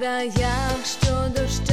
краях, що дощ.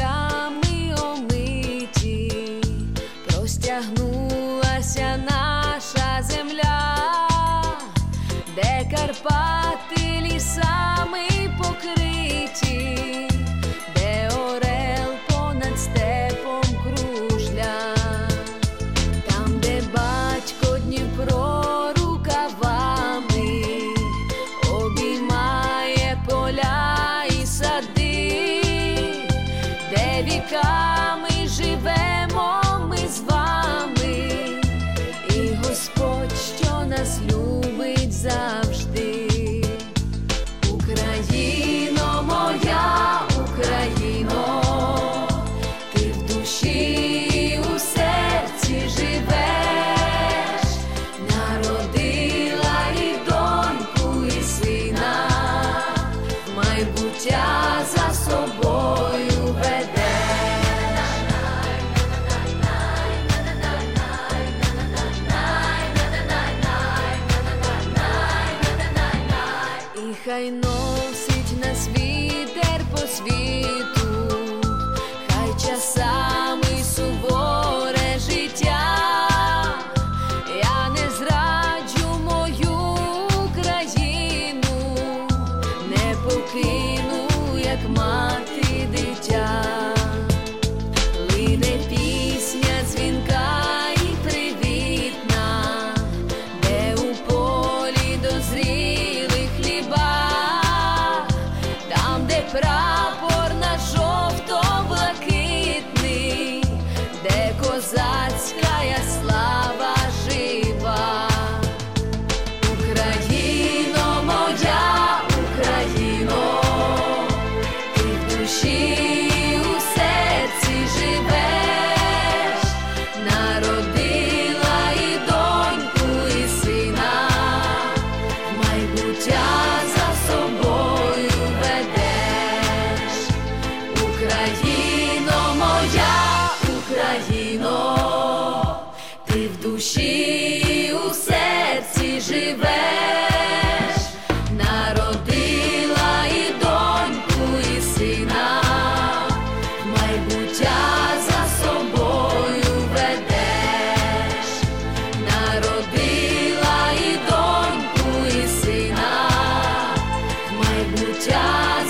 Just.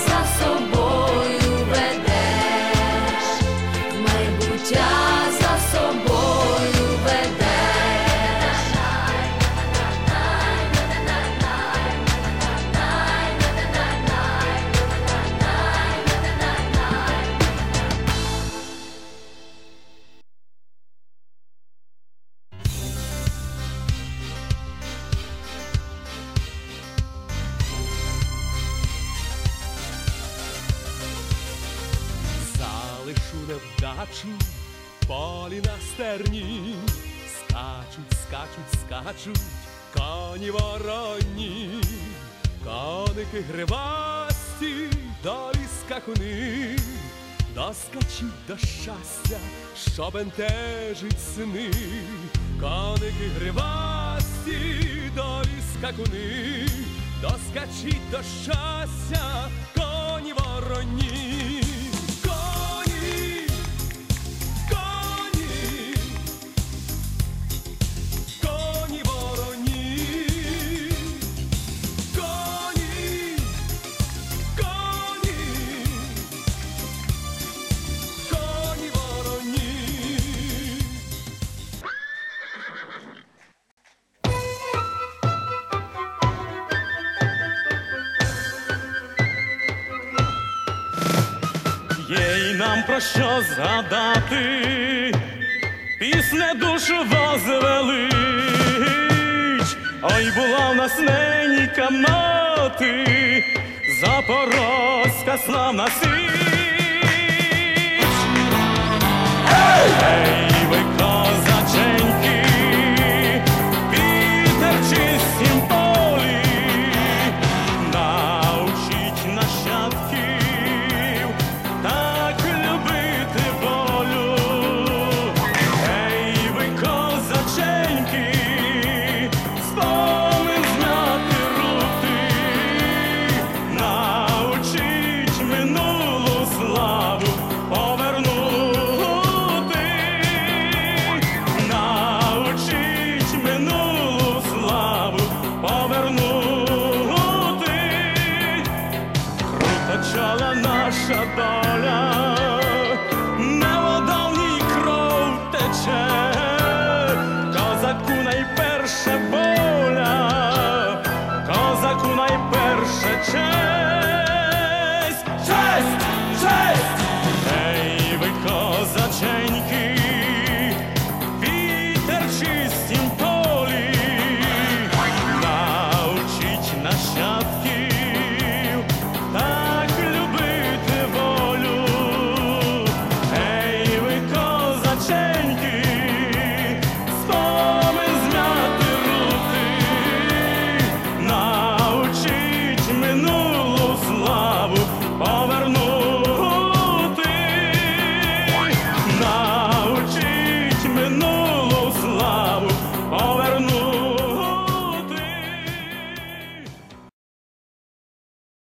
плачу, полі на стерні, скачуть, скачуть, скачуть, коні вороні, коники гривасті, долі скакуни, доскачуть до щастя, що бентежить сни, коники гривасті, долі скакуни, доскачіть до щастя. нам про що згадати, пісня душу возвелич, ой була в нас ненька мати, запорозька славна січ. Ей! Ей! наша доля, на кров тече, козаку найперше боля, козаку найперше честь, честь, ви козаченьки, вітер чистім.